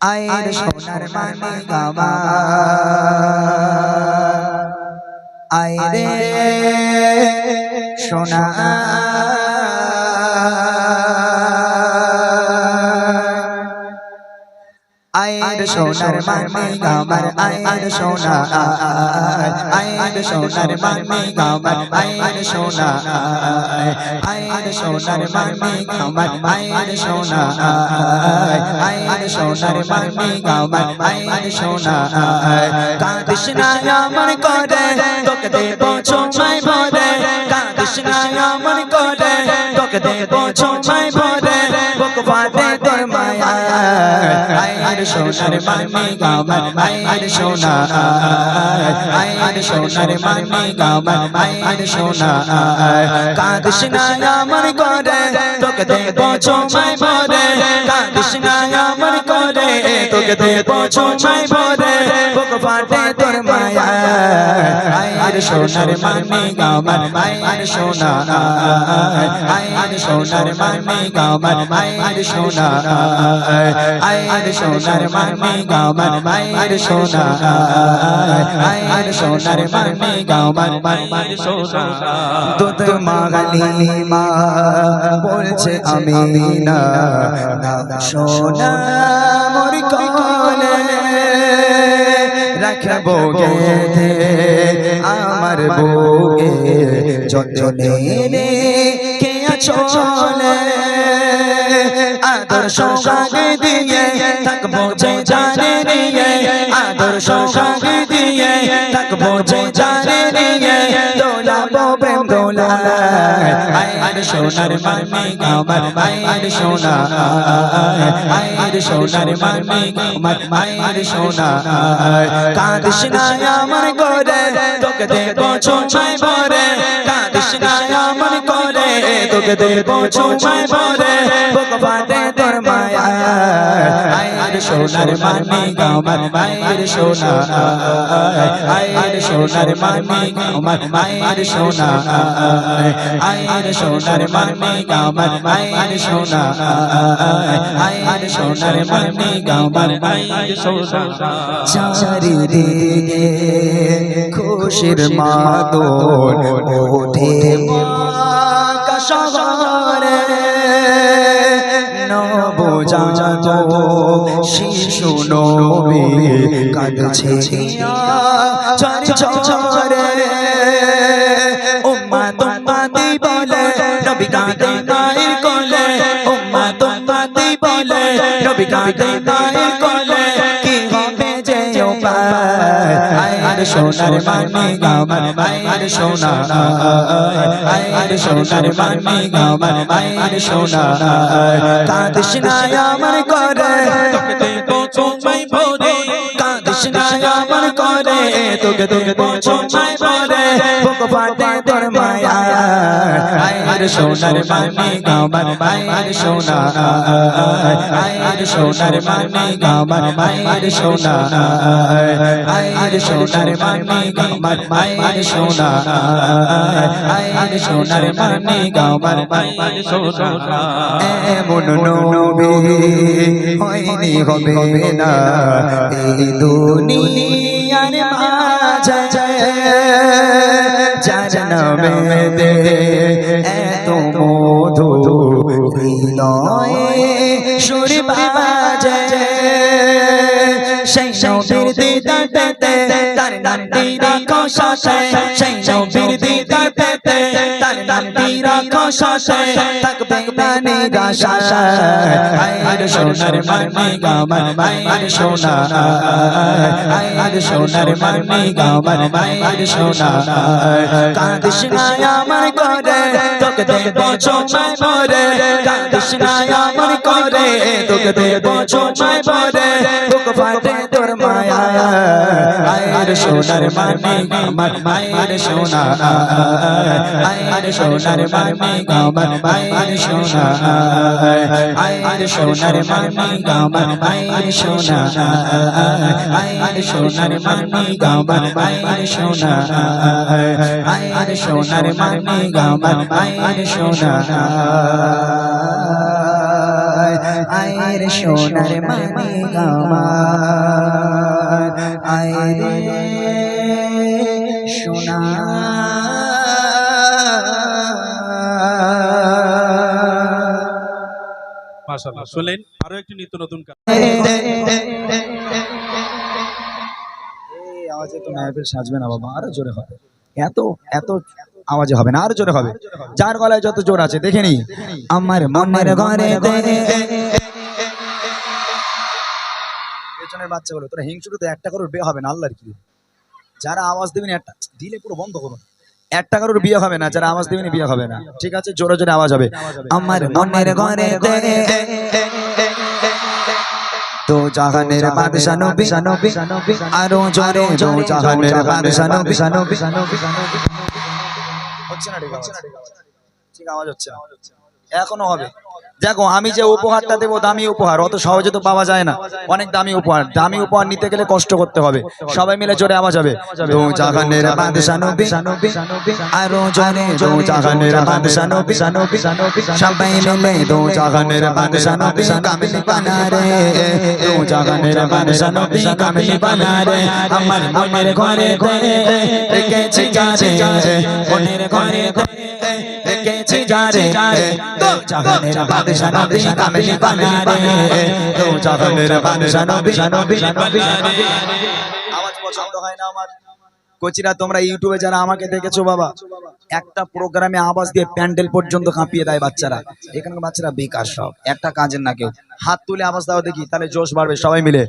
আয়ের সোনার মানে গামা আয়রে সোনা। আয়ের সোনার মানে গামার আয়ের সোনা আয়ের সোনার মানে গামার আয়ের সোনা আয়ের সোনার মানে গামার আয়ের সোনা আয়ের সোনার মানে গামার আয়ের সোনা কাঁদিস না আমার করে তোকে দেব ছোমাই ভরে কাঁদিস না আমার করে তোকে দেব ছোমাই আয়ের সোনার মানে গামার আয়ের সোনা আয়ের সোনার মানে গামার আয়ের সোনা কাঁদিস না আমার করে তোকে দেব ছোমাই ভরে। কাঁদিস না আমার করে তোকে দেব ছোমাই ভরে বুক ফাটে তোর মায়া আয়ের সোনার মানে গামার আয়ের সোনা। আয়ের সোনার মানে গামার আয়ের সোনা। আয়ের সোনার মানে গামার আয়ের সোনা। আয়ের সোনার মানে গামার আয়ের সোনা। দুধ মাগালি মা, বলছে আমি না সোনা, মোর কোলে রাখব গেথে আমার যতনে রে কে চলে আদর সঙ্গে দিয়ে থাকব যে জানে নিয়ে আদর সঙ্গে দিয়ে থাকব যে জানে দোলাবো প্রেম দোলা আয়ের সোনার মামি গামার আয়ের সোনা আয়ের সোনার মামি গামার আয়ের সোনা কাঁদিস না আমার করে তোকে দেব ছোঁচাই ভরে কাঁদিস না আমার তোকে দেব ছোঁচাই ভরে বুক তোর মায়া। আয়ের সোনার মামি গামার আয়ের সোনা। আয়ের সোনার মামি গামার আয়ের সোনা। আয়ের সোনার মামি গামার আয়ের সোনা। আয়ের সোনার মামি গামার আয়ের সোনা। চারিদিকে খুশির মাদন ওঠে। শহরে নবজাত শিশু নবী কাঁদছে চরে উম্মা তোমাদি বলে, নবী কাঁদে মায়ের কোলে। উম্মা তোমাদি বলে, নবী কাঁদে মায়ের কোলে। কি হবে যে আয়ের সোনার মানি গামার আয়ের সোনা আয়ের সোনার মানি গামার আয়ের সোনা কাঁদিস না আমার করে চোমাই ভরে, কাঁদিস না আমার করে তোকে দেব চোমাই ভরে বুক ফাটে তোর মায়া। আয়ের সোনার মানি গামার আয়ের সোনা আয়ের সোনার মানি গামার আয়ের সোনা আয়ের সোনার মানি গামার আয়ের সোনা আয়ের সোনার মানি গামার আয়ের সোনা। এমন নবী হয়নি হবে। না এই দুনিয়ার মাঝে নামে দে এত মধু হৃদয়ে সুর বাজে। সেই নবীর দিদার পেতে, তার রাখো শাসে সেই নবীর দিদার পেতে। নামটি রাখো শাসে থাকবে না নিরাশা আয়ের সোনার মানি গামার আয়ের সোনা আয়ের সোনার মানি গামার আয়ের সোনা কাঁদিস না আমার করে তোকে দেব চোমাই ভরে। কাঁদিস না আমার করে তোকে দেব চোমাই ভরে। বুক ফাটে তোর আয়ের সোনার মানি গামার আয়ের সোনা আয়ের সোনার মানি গামার আয়ের সোনা আয়ের সোনার মানি গামার আয়ের সোনা আয়ের সোনার মানি গামার আয়ের সোনা আয়ের সোনার মানি গামার আয়ের সোনা আয়ের সোনার মানে গামার সোনা মাশাআল্লাহ, শুনলেন? আরও একটি নিত্য নতুন সাজবে না বাবা জোরে হবে। এত এত আওয়াজে হবে না, আরও জোরে হবে। যার গলায় যত জোর আছে, দেখে আমার মনের ঘরে পেছনের বাচ্চাগুলো তোরা হিংসুটো তো একটা কারোর বিয়ে হবে না, আল্লাহর কি? যারা আওয়াজ দেবেন একটা দিলে পুরো বন্ধ করুন একটা কারোর বিয়ে হবে না, যারা আওয়াজ দেবেন বিয়ে হবে না। ঠিক আছে? জোরে জোরে আওয়াজ হবে। আমার মনের ঘরে তো জাহানের বাদশা নবী নবী আরও জোরে তো জাহানের বাদশা নবী। নবী হচ্ছে না ঠিক আওয়াজ ঠিক আওয়াজ হচ্ছে এখনও হবে। দেখো আমি যে উপহারটা দেবো দামি উপহার অত সহজে তো পাওয়া যায় না অনেক দামি উপহার দামি উপহার নিতে গেলে কষ্ট করতে হবে সবাই মিলে জোরে আওয়াজ হবে আরও জোরে সবাই মিলে কামিল বানা রে কামিল বানা রে আমার মনের ঘরে রেখেছি যারে মনের ঘরে রেখেছি যারে জাহানের বাদশা নবী কামিল বানা রে জাহানের বাদশা নবী নবী আওয়াজ পছন্দ হয় না আমার? কোচিরা, তোমরা ইউটিউবে যারা আমাকে দেখেছ বাবা, একটা প্রোগ্রামে আওয়াজ দিয়ে প্যান্ডেল পর্যন্ত কাঁপিয়ে দেয় বাচ্চারা। এখানকার বাচ্চারা বেকার সব, একটা কাজের না কেউ। হাত তুলে আওয়াজ দাও দেখি, তাহলে জোশ বাড়বে সবাই মিলে।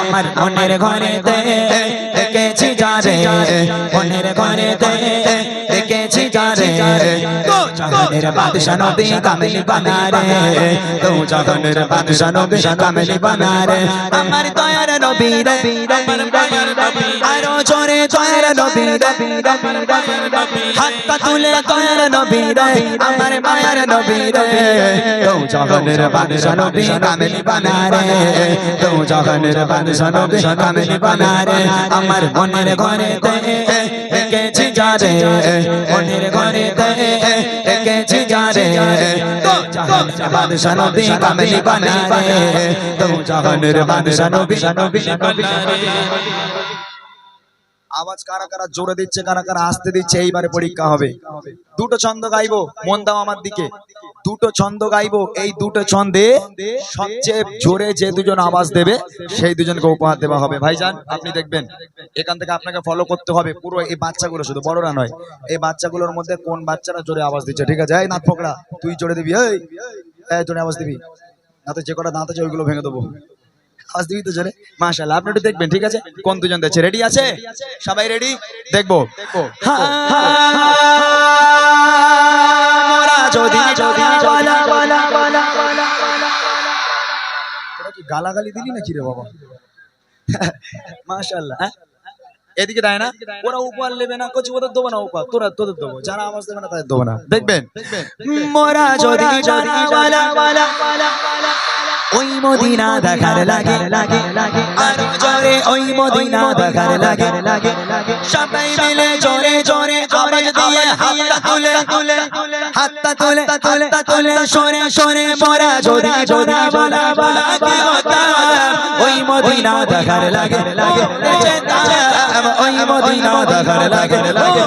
আমার মনের ঘরে যারে মনের ঘরে দেখেছি যারে তো জাহানের বাদশা নবী কামিলি বানারে তো জগনের বাদশা নবী কামিলি বানারে আমার দয়ার নবী রে আমার দয়ার নবী আরও দয়ার নবী হাতটা তুলে দয়ার নবী আমার মায়ার নবী রে। তো জাহানের বাদশা নবী কামিলি বানা রে। তো জাহানের বাদশা নবী কামিলি বানা রে। আমার মনের ঘরে দেখেছি যারে মনের ঘরে দেখেছি যারে বাদশা নবী কামিলি বানা রে। তো জাহানের বাদশা নবী নবী। আওয়াজ কারা কারা জোরে দিচ্ছে, কারা কারা আসতে দিচ্ছে, এইবারে পরীক্ষা হবে। দুটো ছন্দ গাইবো, মন দাও আমার দিকে। দুটো ছন্দ গাইবো, এই দুটো ছন্দে সবচেয়ে জোরে যে দুজন আওয়াজ দেবে, সেই দুজনকে উপহার দেওয়া হবে। ভাইজান, আপনি দেখবেন, এখান থেকে আপনাকে ফলো করতে হবে পুরো এই বাচ্চাগুলো, শুধু বড়রা নয়, এই বাচ্চাগুলোর মধ্যে কোন বাচ্চারা জোরে আওয়াজ দিচ্ছে, ঠিক আছে? এই নাথ ফোকরা, তুই জোরে দিবি, এই জোরে আওয়াজ দিবি। না তো যে কটা দাঁত আছে, ওইগুলো ভেঙে দেবো। আওয়াজ দিবি তো জোরে মাশাআল্লাহ আপনি একটু দেখবেন ঠিক আছে? কোন দুজন দিচ্ছে রেডি আছে? সবাই রেডি দেখব। দেখব গালাগালি দিলি নাকি রে বাবা? মাশাআল্লাহ হ্যাঁ? এদিকে দেয় না? ওরা উপহার নেবে না কচি ওদের দেবো না উপহার। তোরা তোদের দেবো। যারা আওয়াজ দেবে না তাদের দেবো না। দেখবেন? মোরা যদি। ওই মদিনা দেখার লাগে। লাগে লাগে আর জোরে ওই মদিনা দেখার লাগে। লাগে সবাই মিলে জোরে জোরে আওয়াজ দিয়ে হাতটা তুলে। তুলে হাতটা তুলে হাতটা তুলে, সরে সরে মোরা যদি যদি বলা বলা কি হতা। ওই মদিনা দেখার লাগে। লাগে ওই মদিনা দেখার লাগে। লাগে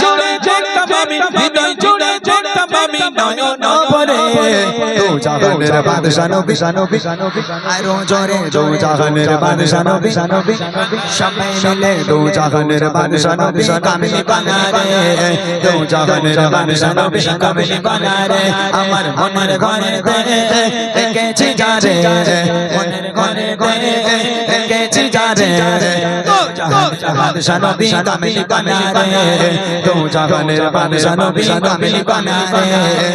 জোরে দেখতাম আমি হৃদয় জুড়ে দেখতাম আমি নয়ন তো জাহানের বাদশা নবী নবী আরও জোরে দো জাহানের বাদশা নবী নবী সবাই মিলে দো জাহানের বাদশা নবী কামিলি বানা রে দো জাহানের বাদশা নবী কামিলি বানা রে আমার মনের ঘরে দেখেছি যারে মনের ঘরে দেখেছি যারে তো জাহানের নবী কামিলি বানা রে জাহানের বাদশা নবী কামিলি বানা রে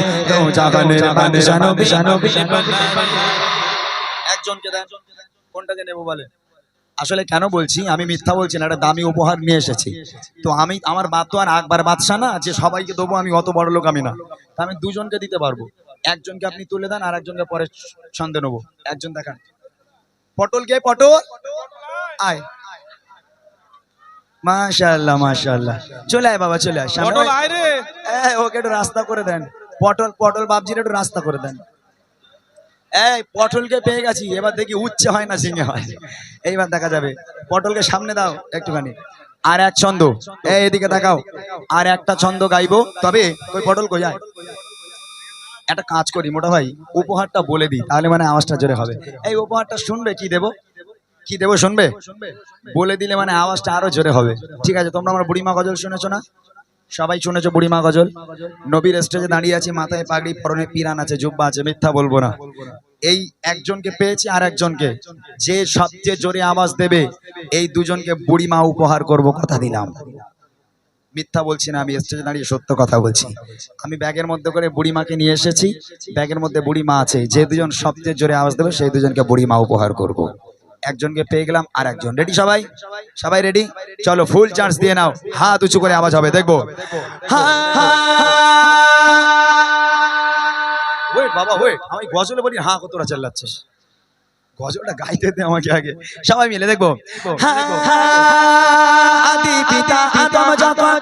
জাহানের বাদশা নবী নবী একজনকে দেন কোনটাকে নেব বলে আসলে কেন বলছি আমি মিথ্যা বলছি না একটা দামি উপহার নিয়ে এসেছি তো আমি আমার বাদ তো আর আকবার বাদশা না যে সবাইকে দেবো আমি অত বড় লোক আমি না তা আমি দুজনকে দিতে পারব একজনকে আপনি তুলে দেন আর একজনকে পরে ছন্দে নেব একজন দেখান পটল কে পটল আয় মাশাআল্লাহ মাশাআল্লাহ। চলে আয় বাবা চলে আয়। পটল আয় রে। ওকে একটু রাস্তা করে দেন। পটল পটল বাবজির একটু রাস্তা করে দেন। এই পটলকে পেয়ে গেছি। এবার দেখি উচ্ছে হয় না ঝিঙে হয়। এইবার দেখা যাবে। পটলকে সামনে দাও একটুখানি। আর এক ছন্দ। এই এদিকে দেখাও আর একটা ছন্দ গাইবো। তবে ওই পটল কই যায় একটা কাজ করি মোটা ভাই উপহারটা বলে দিই তাহলে মানে আওয়াজটা জোরে হবে। এই উপহারটা শুনবে কি দেবো? কি দেবো শুনবে? বলে দিলে মানে আওয়াজটা আরও জোরে হবে। ঠিক আছে তোমরা আমার বুড়িমা গজল শুনেছো না? সবাই শুনেছো বুড়িমা গজল? নবীর স্টেজে দাঁড়িয়ে আছি মাথায় পাগড়ি পরনে পিরান আছে জুব্বা আছে মিথ্যা বলব না। এই একজনকে পেয়েছি আর একজনকে। যে সবচেয়ে জোরে আওয়াজ দেবে এই দুজনকে বুড়িমা উপহার করব কথা দিলাম। মিথ্যা বলছি না আমি স্টেজে দাঁড়িয়ে সত্য কথা বলছি। আমি ব্যাগের মধ্যে করে বুড়িমাকে নিয়ে এসেছি। ব্যাগের মধ্যে বুড়িমা আছে যে দুজন সবচেয়ে জোরে আওয়াজ দেবে সেই দুজনকে বুড়িমা উপহার করব। একজনকে পেয়ে গেলাম আর একজন। রেডি সবাই? সবাই রেডি চলো ফুল চান্স দিয়ে নাও। হাত উঁচু করে আওয়াজ হবে দেখব? ওয়েট বাবা ওয়েট আমি গজলে বলি হা কত তোরা চেল্লাচ্ছিস গজলটা গাইতে দে আমাকে আগে। সবাই মিলে দেখব। আদি পিতা আদম যখন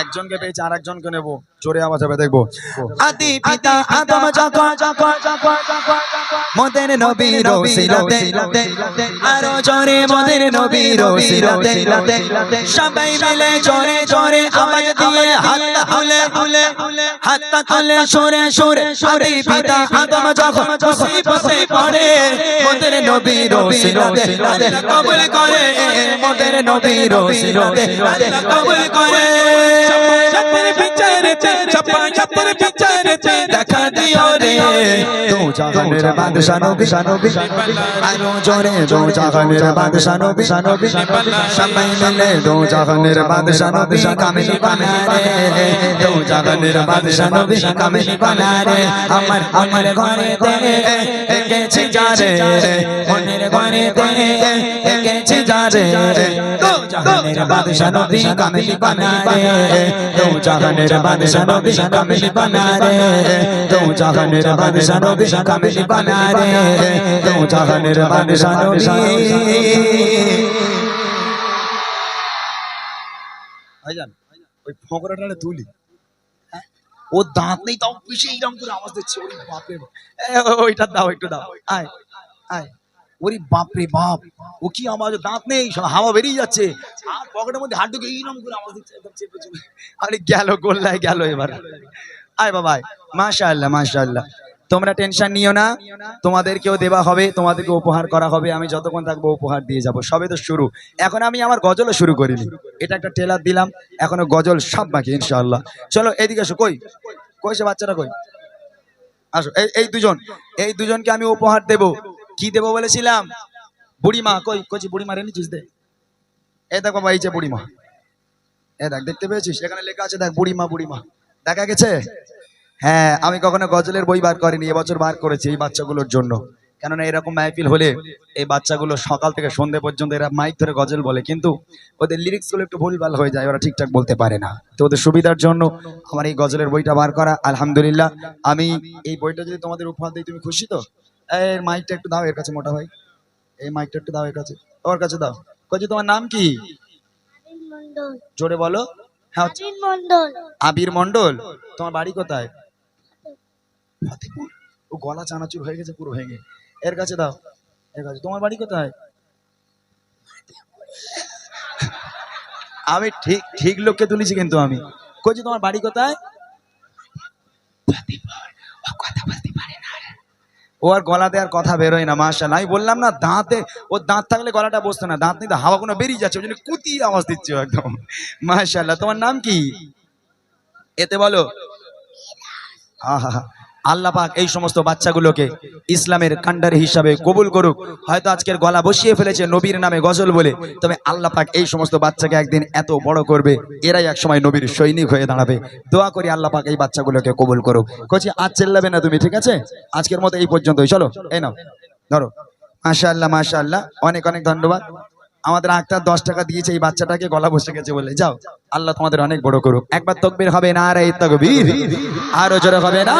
একজনকে পেয়েছে আর একজনকে নেব? জোরে আওয়াজ হবে দেখব। আদি পিতা আদম যখন মোদের নবীর সিলতে আরও জোরে মোদের নবীর সিলতে সবাই মিলে জোরে জোরে আওয়াজ দিয়ে হাত তুলে তুলে হাত তুলে। সুরে সুরে। আদি পিতা আদম যখন মুসিবতে পড়ে। মোদের নবীর সিলতে কবুল করে মোদের নবীর সিলতে কবুল করে ছাপ্পার বিচারেতে ছাপ্পা ছাপ্পার বিচারেতে দেখা দিও রে তো জাহানের বাদশা নবী নবী আরও জোরে দো জাহানের বাদশা নবী নবী সবাই মিলে দো জাহানের বাদশা নবী কামিনী বানা রে দো জাহানের বাদশা নবী কামিনী বানা রে আমার আমার ঘরে তে একেছি যা রে মনের ঘরে তে একেছি যা রে দো জাহানের বাদশা নবী কামিনী বানা দো জাহানের বাদশা নবী কামিনী বানা দো জাহানের বাদশা নবী কামিনী বানা দো জাহানের বাদশা নবী ভাইজান ওই ফোকরাটা তুলি? ও দাঁত নেই তাও পিছে এইরকম করে আওয়াজ দিচ্ছে। বাপরে ওইটা দাও একটু দাও। আয় আয়। ওরে বাপরে বাপ, ও কি আমার দাঁত নেই? সব হাওয়া বেরিয়ে যাচ্ছে। আর পকেটের মধ্যে হাত ঢুকে এইরকম করে চেপে আরে গেল, গোল্লায় গেল এবার। আয় বাবা মাশাআল্লাহ মাশাআল্লাহ। তোমরা টেনশন নিও না। তোমাদেরকেও দেওয়া হবে তোমাদেরকে উপহার করা হবে। আমি যতক্ষণ থাকব উপহার দিয়ে যাব। সবে তো শুরু। এখন আমি আমার গজলও শুরু করিনি। এটা একটা টেলার দিলাম। এখনও গজল সব বাকি, ইনশাআল্লাহ। চলো এদিকে এসো কই? কই সে বাচ্চারা কই? আসো, এই এই দুজন। এই দুজনকে আমি উপহার দেব। কি দেব বলেছিলাম? বুড়িমা, কই কচি বুড়িমা রে নিচিস দে। এই দেখ বাবা এই যে বুড়িমা। এ দেখ, দেখতে পেয়েছিস? এখানে লেখা আছে, দেখ, বুড়িমা বুড়িমা। দেখা গেছে? হ্যাঁ আমি কখনো গজলের বই বার করিনি, এবছর বার করেছি এই বাচ্চাগুলোর জন্য। কেননা এরকম মাহফিল হলে এই বাচ্চাগুলো সকাল থেকে সন্ধে পর্যন্ত এরা মাইক ধরে গজল বলে, কিন্তু ওদের লিরিক্সগুলো একটু ভুলভাল হয়ে যায়, ওরা ঠিকঠাক বলতে পারে না। তো ওদের সুবিধার জন্য আমার এই গজলের বইটা বার করা, আলহামদুলিল্লাহ। আমি এই বইটা যদি তোমাদের উপহার দিই, তুমি খুশি তো? এই মাইকটা একটু দাও এর কাছে মোটা ভাই। এই মাইকটা একটু দাও এর কাছে। ওর কাছে দাও। কইছি তোমার নাম কি? আবির মন্ডল জোরে বলো। হ্যাঁ আবির মন্ডল আবির মন্ডল তোমার বাড়ি কোথায়? ফতেপুর। ও গলা চানাচুর হয়ে গেছে পুরো ভেঙে। এর কাছে দাও। এর কাছে। তোমার বাড়ি কোথায়? আমি ঠিক ঠিক লোককে তুলেছি কিন্তু আমি। কইছি তোমার বাড়ি কোথায় ফতেপুর। ও কথা বলতে পারে না রে। ও আর গলাতে আর কথা বেরোয় না, মাশাআল্লাহ। আমি বললাম, না, দাঁতে ও দাঁত থাকলে গলাটা বসতো না, দাঁত নিতে হাওয়া কোনো বেরিয়ে যাচ্ছে, ওই জন্য কুতি আওয়াজ দিচ্ছে একদম। মাশাআল্লাহ, তোমার নাম কি? এতে বলো। আহা আল্লাহ পাক এই সমস্ত বাচ্চাগুলোকে ইসলামের কান্ডার হিসাবে কবুল করুক। হয়তো আজকের গলা বসিয়ে ফেলেছে নবীর নামে গজল বলে, তবে আল্লাহ পাক এই সমস্ত বাচ্চাকে একদিন এত বড় করবে, এরাই একসময় নবীর সৈনিক হয়ে দাঁড়াবে। দোয়া করি আল্লাহ পাক এই বাচ্চাগুলোকে কবুল করুক। কচি আজ চেল্লাবে না তুমি, ঠিক আছে? আজকের মতো এই পর্যন্তই। চলো, এই নাও, ধরো। মাশাআল্লাহ মাশাআল্লাহ। অনেক অনেক ধন্যবাদ। আমাদের আক্তার দশ টাকা দিয়েছে, এই বাচ্চাটাকে গলা বসে গেছে বলে, যাও। আল্লাহ তোমাদের অনেক বড় করুক। একবার তকবির হবে না রে তকবির, আরও জোরে হবে না